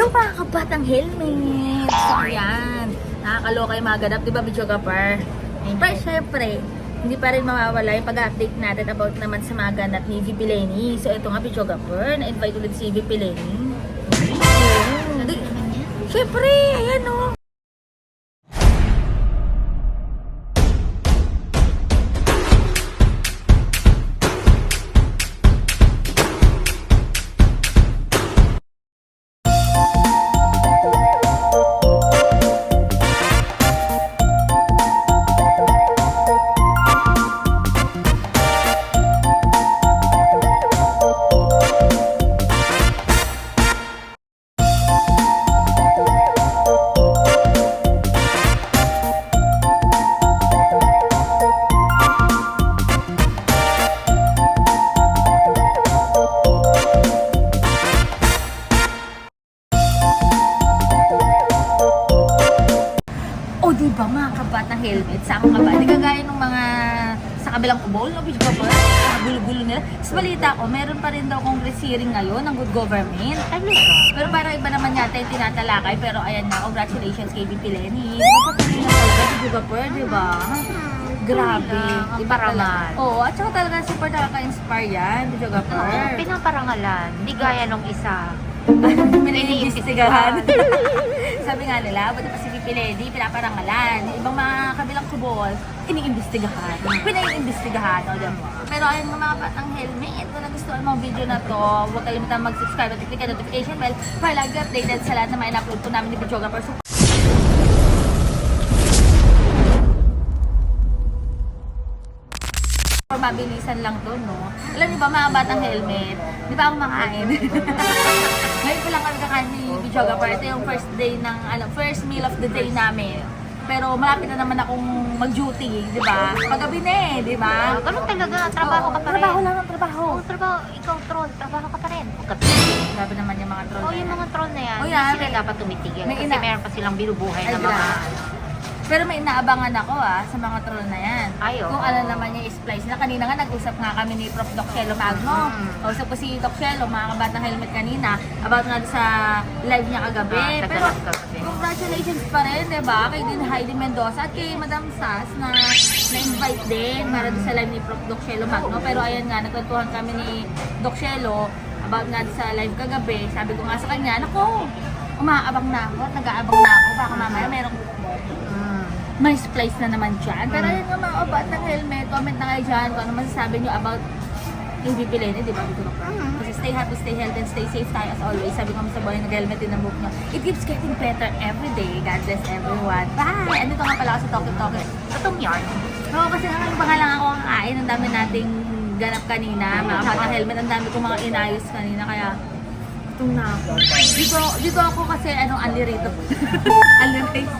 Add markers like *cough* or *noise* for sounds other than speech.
Yung mga kabatang helmet. So, yan. Nakakaloka yung mga ganap, di ba, Bicho Gapar? Pero syempre, hindi pa rin mawawala yung pag-update natin about naman sa mga ganap ni VP Lenny. So, ito nga, Bicho Gapar, na-invite ulit si VP Lenny. Syempre, ayan o. O, di ba mga kabatang helmet? Sa mga ba? Di kagaya ng mga sa kabilang kubol, no? Gapar? Mga gulo-gulo nila. Sa balita ko, meron pa rin daw congress hearing ngayon ng good government. Talaga? Pero parang iba naman yata yung tinatalakay. Pero ayan na, congratulations kay VP Lenny. Napatuloy na talaga, Bicho Gapar, di ba? Grabe. Ang Iba talaga. parangal. Oo, at saka talaga super nakaka-inspire yan, Bicho Gapar. Oo, pinaparangalan. Hindi gaya nung isa. *laughs* Piniimbestigahan. *laughs* Sabi nga nila, buti pa si VP Lenny, pinaparangalan. Ibang mga kabilang kubol, iniimbestigahan. Pinaiimbestigahan, o diba? Pero ayun mga batang helmet, kung nagustuhan mo ang video na to, huwag kalimutan mag-subscribe at click ang notification bell para lagi updated sa lahat na mga in-upload po namin ni Videographer. So, mabilisan lang to, no? Alam niyo ba, mga batang helmet, di ba ako makain? *laughs* Ngayon ko lang kami kakain ni Bichoga Ito yung first day ng, ano, first meal of the day namin. Pero malapit na naman akong mag-duty, di ba? Paggabi na eh, di ba? Ah, ganun talaga. Trabaho ka pa rin. Trabaho lang ang trabaho. Oo, trabaho. Ikaw, troll. Trabaho ka pa rin. Huwag ka Grabe naman yung mga troll. Oo, na yung yan. mga troll na yan. Oh, hindi yan. sila dapat tumitigil. May Kasi ina- meron pa silang binubuhay Ay, na mga... grabe. Pero may inaabangan ako ah, sa mga troll na yan. Ay, oo. Kung ano naman yung splice na. Kanina nga nag-usap nga kami ni Prof. Doc Shelo Magno. Mm. Kausap ko si Doc Shelo, mga kabatang helmet kanina, about nga sa live niya kagabi. Ah, Pero congratulations pa rin, di ba? Kay din Heidi Mendoza at kay Madam Sas na na-invite din para doon sa live ni Prof. Doc Shelo Magno. Pero ayan nga, nagkwentuhan kami ni Doc Shelo about nga sa live kagabi. Sabi ko nga sa kanya, nako, umaabang na ako, at nag-aabang na ako. Baka mamaya merong. May splice na naman dyan. Pero Mm. yun nga mga kabat ng helmet, comment na kayo dyan kung ano masasabi nyo about yung VP Lenny, di ba? Dito na Mm. Kasi stay happy, stay healthy, and stay safe tayo as always. Sabi ko sa boy, nag-helmet din ang book nyo. It keeps getting better every day. God bless everyone. Bye! Andito nga pala ako sa Toki Toki. Totong yarn. Oo, kasi nga pa lang ako kakain. Ang dami nating ganap kanina. Mga batang helmet. Ang dami kong mga inayos kanina. Kaya, itong na ako. Dito, dito ako kasi, ano, alirito. *laughs* alirito.